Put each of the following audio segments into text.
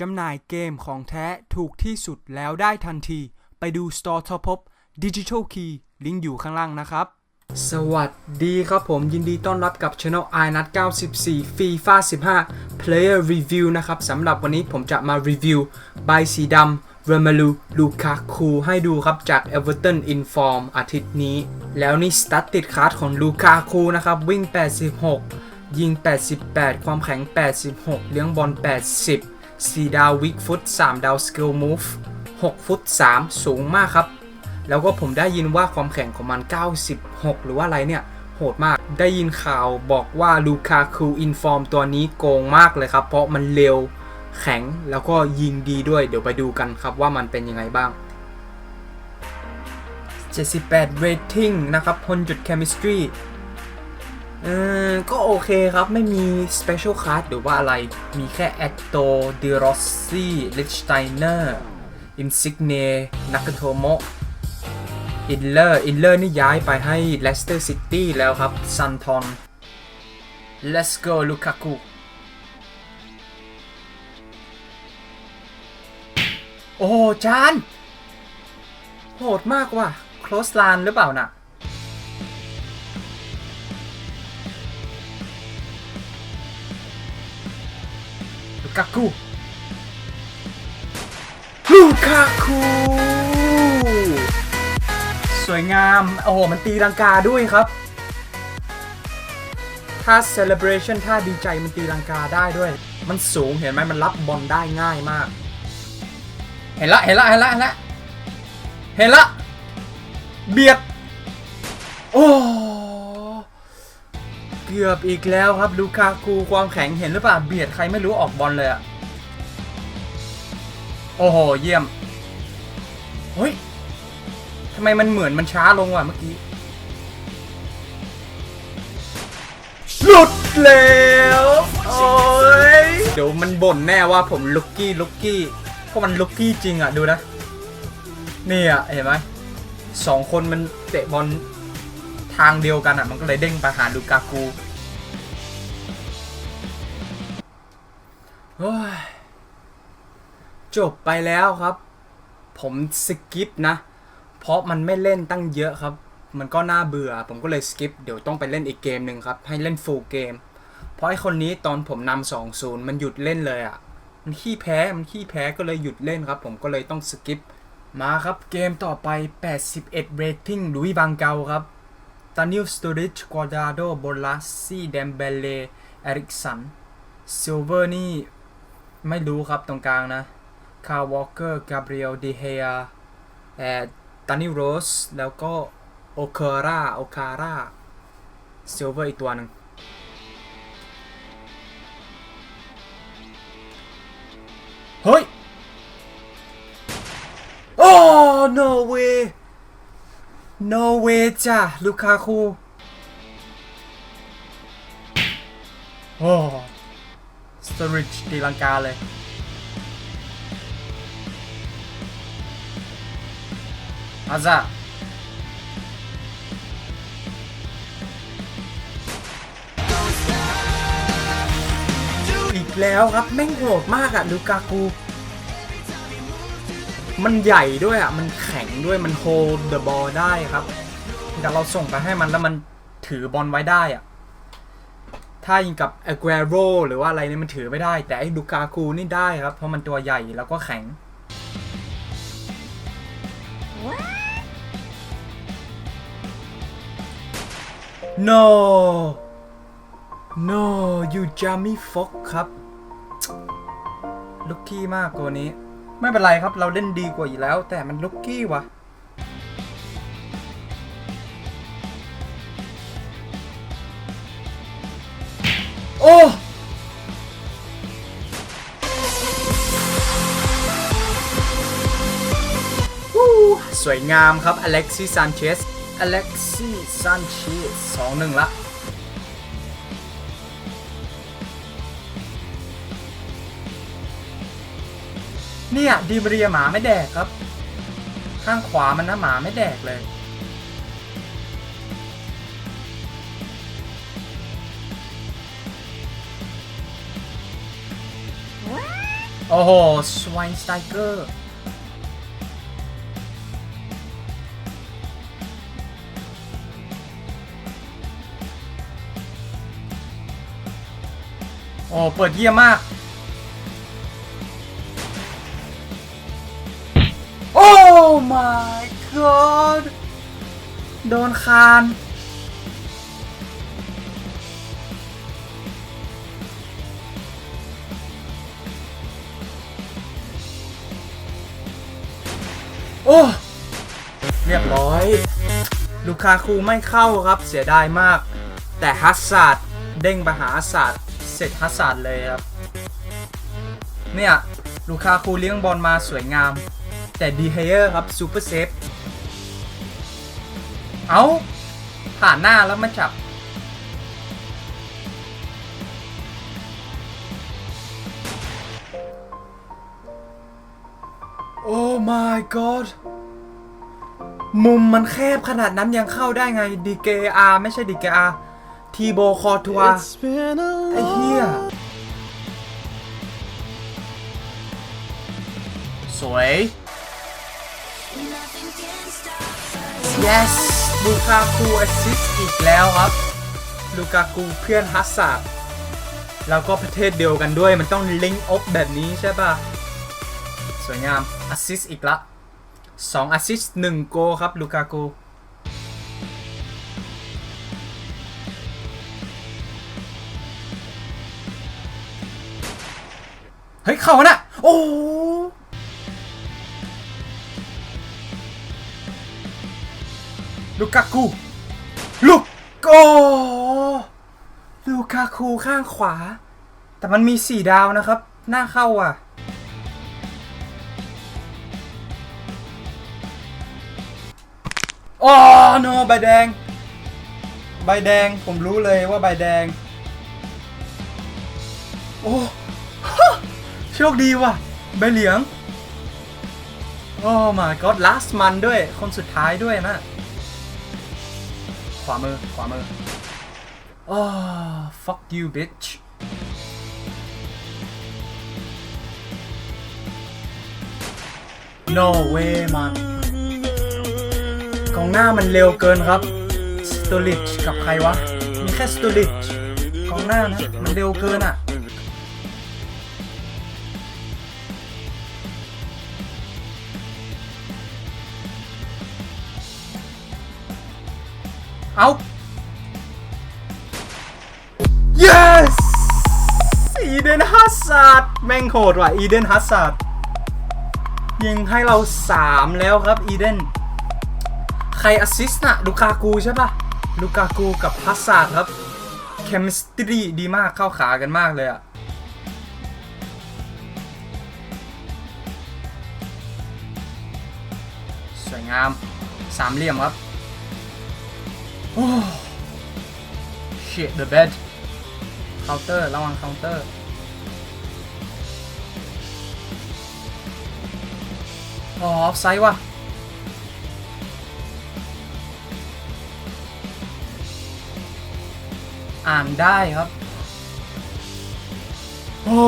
จำหน่ายเกมของแท้ถูกที่สุดแล้วได้ทันที ไปดู Store Top Up Digital Key ลิงก์อยู่ข้างล่างนะครับ สวัสดีครับผมยินดีต้อนรับกับ Channel i n u t 94 FIFA 15 Player Review นะครับสำหรับวันนี้ผมจะมารีวิวใบสีดำเรมาลูลูคาคูให้ดูครับจาก Everton Inform อาทิตย์นี้ แล้วนี่สตัตติดคาร์ดของลูคาคูนะครับ วิ่ง 86 ยิง 88 ความแข็ง 86 เลี้ยงบอล 80 4 ดาววิกฟุต 3 ดาวสกิลมูฟ 6 ฟุต 3 สูงมากครับ แล้วก็ผมได้ยินว่าความแข็งของมัน 96 หรือว่าอะไรเนี่ย โหดมาก ได้ยินข่าวบอกว่าลูคาคูอินฟอร์มตัวนี้โกงมากเลยครับ เพราะมันเร็วแข็งแล้วก็ยิงดีด้วย เดี๋ยวไปดูกันครับว่ามันเป็นยังไงบ้าง 78 rating นะครับพลจุด chemistry อก็โอเคครับไม่มีสเปเชียลคัตหรือว่าอะไร มีแค่แอตโตเดิรอสซี่ลิชไตเนอร์อินซิกเนนักโทโมอินเลอร์อินเลอร์นี่ย้ายไปให้เลสเตอร์ซิตี้แล้วครับซันทอนเลสโกลูคากุโอ้จาน โหดมากว่ะ คลอสลานหรือเปล่านะ่ะ กากูลูกาคูสวยงาม โอ้โห มันตีลังกาด้วยครับ ถ้า celebration ถ้าดีใจมันตีลังกาได้ด้วย มันสูงเห็นไหมมันรับบอลได้ง่ายมาก เห็นละ เห็นละ เห็นละ เห็นละ เห็นละ เบียด โอ้ เกือบอีกแล้วครับลูคาคูความแข็งเห็นหรือเปล่าเบียดใครไม่รู้ออกบอลเลยอะโอ้โห เยี่ยม เฮ้ยทำไมมันเหมือนมันช้าลงว่ะเมื่อกี้ หลุดแล้ว โอ้ย เดี๋ยวมันบ่นแน่ว่าผมลุกกี้ลุกกี้เพราะมันลุกกี้จริงอะ ดูนะ นี่อะ เห็นไหมสองคนมันเตะบอลทางเดียวกันอะ มันก็เลยเด้งไปหาลูกากู จบไปแล้วครับ ผมสกิปนะ เพราะมันไม่เล่นตั้งเยอะครับ มันก็น่าเบื่อ ผมก็เลยสกิปเดี๋ยวต้องไปเล่นอีกเกมหนึ่งครับ ให้เล่นฟูลเกม เพราะไอคนนี้ตอนผมนำสองศูนย์มันหยุดเล่นเลยอะ่ะ มันขี้แพ้ มันขี้แพ้ก็เลยหยุดเล่นครับ ผมก็เลยต้องสกิป มาครับเกมต่อไป 81 rating ลุยบางเกาครับตานิลสตูริชกวาดาโดโบลัสซี่เดมเบเลเอริกสันซิลเวอร์นี่ ไม่รู้ครับตรงกลางนะคาร์วอลเกอร์กาเบรียลดิเฮียแอดตานิโรสแล้วก็โอเคาร่าโอคาร่าซิลเวอร์อีกตัวหนึ่งเฮ้ย โอ้ no way no way จ้ะลูคาคูโอ้ สตริชตีลังกาเลย อาซาอีกแล้วครับ แม่งโหดมากอะลูกากู มันใหญ่ด้วยอะมันแข็งด้วยมันโฮลเดอะบอลได้ครับ แต่เราส่งไปให้มันแล้วมันถือบอลไว้ได้อะ ถ้ายิงกับอ g ก e โรหรือว่าอะไรเนี่ยมันถือไม่ได้ แต่ไอ้ลูกากูนี่ได้ครับ เพราะมันตัวใหญ่แล้วก็แข็ง no no you jammy fox ครับ ลุกกี้มากตัวนี้ ไม่เป็นไรครับเราเล่นดีกว่าอยู่แล้ว แต่มันลุกกี้วะโอ้สวยงามครับอเล็กซี่ซานเชสอเล็กซี่ซานเชสสองหนึ่งละเนี่ยดีมาเรียหมาไม่แดกครับ ข้างขวามันนะหมาไม่แดกเลย โอ้โหสว i นสไตเกอร์โอ้ เปิดเยี่ยมมาก โอ้ my god โดนคาน อ้ เรียบร้อย ลูคาคูไม่เข้าครับเสียดายมาก แต่ฮัสซาดเด้งไปหาฮัสซาร์ดเสร็จฮัสซาดเลยครับ เนี่ย ลูคาคูเลี้ยงบอลมาสวยงาม แต่ดีเฮเยอร์ครับซูเปอร์เซฟ เอาผ่านหน้าแล้วมาจับ โอ้ my god มุมมันแคบขนาดนั้นยังเข้าได้ไง DKR ไม่ใช่ DKR ทีโบคอทัว It's been a ไอ้เหี้ย long สวย yes ลูกากูแอสซิสอีกแล้วครับลูกากูเพื่อนฮัสซาร์ดแล้วก็ประเทศเดียวกันด้วยมันต้องลิงก์อฟแบบนี้ใช่ป่ะส วยงามแอสซิสอีกละ2แอสซิส1โกครับลูกากูเฮ้ย เข้าน่ะโอ้ลูกากูลูกโกลูกาคูข้างขวา แต่มันมีสี่ดาวนะครับ หน้าเข้าอะ โอ้โนใบแดง ใบแดงผมรู้เลยว่าใบแดง โอ้โชคดีว่ะ ใบเหลือง โอ้ my god last man ด้วย คนสุดท้ายด้วยนะ ขวามือ ขวามือโอ้ fuck you bitch no way มัน กองหน้ามันเร็วเกินครับสตูลิชกับใครวะ มีแค่สตูลิชกองหน้านะ มันเร็วเกินอะเอา yes อีเดนฮัสซัดแม่งโหดว่ะอีเดนฮัสซัดยิงให้เรา 3 แล้วครับอีเดน ใครแอสซิสต์น่ะลูกากูใช่ปะลูกากูกับฮัสซัดครับเคมิสตรีดีมากเข้าขากันมากเลยอะสวยงามสามเหลี่ยมครับ โอ้ shit the bed เคาน์เตอร์ระวังเคาน์เตอร์อ๋อออฟไซด์ว่ะ อ่านได้ครับ โอ้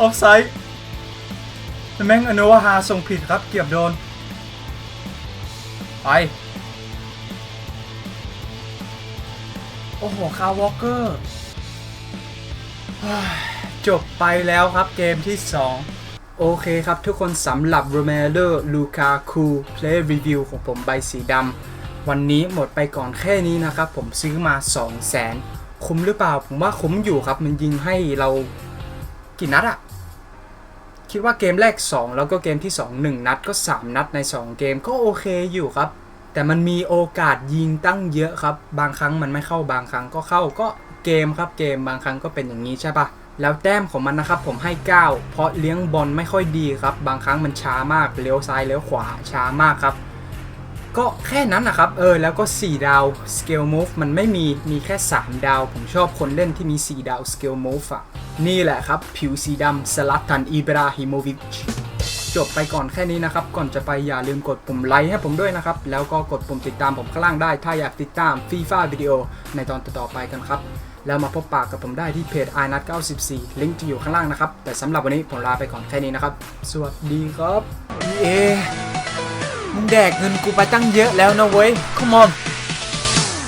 ออฟไซด์แม่งอโนวาฮาส่งผิดครับ เกือบโดน ไป โอ้โห คาวอลเกอร์ จบไปแล้วครับเกมที่ 2โอเคครับทุกคนสำหรับโรเมโดลูคาคูเพลย์รีวิวของผมใบสีดำ วันนี้หมดไปก่อนแค่นี้นะครับ ผมซื้อมา 2 0 0 0 0 0คุ้มหรือเปล่า ผมว่าคุ้มอยู่ครับ มันยิงให้เรากี่นัดอะคิดว่าเกมแรก 2 แล้วก็เกมที่ 2 1 นัดก็ 3 นัดใน 2 เกมก็โอเคอยู่ครับ แต่มันมีโอกาสยิงตั้งเยอะครับ บางครั้งมันไม่เข้าบางครั้งก็เข้าก็เกมครับเกมบางครั้งก็เป็นอย่างนี้ใช่ปะแล้วแต้มของมันนะครับผมให้ 9 เพราะเลี้ยงบอลไม่ค่อยดีครับ บางครั้งมันช้ามากเลี้ยวซ้ายเลี้ยวขวาช้ามากครับ ก็แค่นั้นนะครับ เออ แล้วก็ 4 ดาว scale move มันไม่มี มีแค่ 3 ดาว ผมชอบคนเล่นที่มี 4 ดาว scale move อะนี่แหละครับ ผิวสีดำสลัดกันอิบราฮิโมวิชจบไปก่อนแค่นี้นะครับ ก่อนจะไปอย่าลืมกดปุ่มไลค์ให้ผมด้วยนะครับ แล้วก็กดปุ่มติดตามผมข้างล่างได้ ถ้าอยากติดตามฟีฟ่าวิดีโอในตอนต่อไปกันครับ แล้วมาพบปากกับผมได้ที่เพจ i n u t 94 ลิงก์จะอยู่ข้างล่างนะครับ แต่สำหรับวันนี้ผมลาไปก่อนแค่นี้นะครับ สวัสดีครับเอ มึงแดกเงินกูไปตั้งเยอะแล้วนะเว้ย come on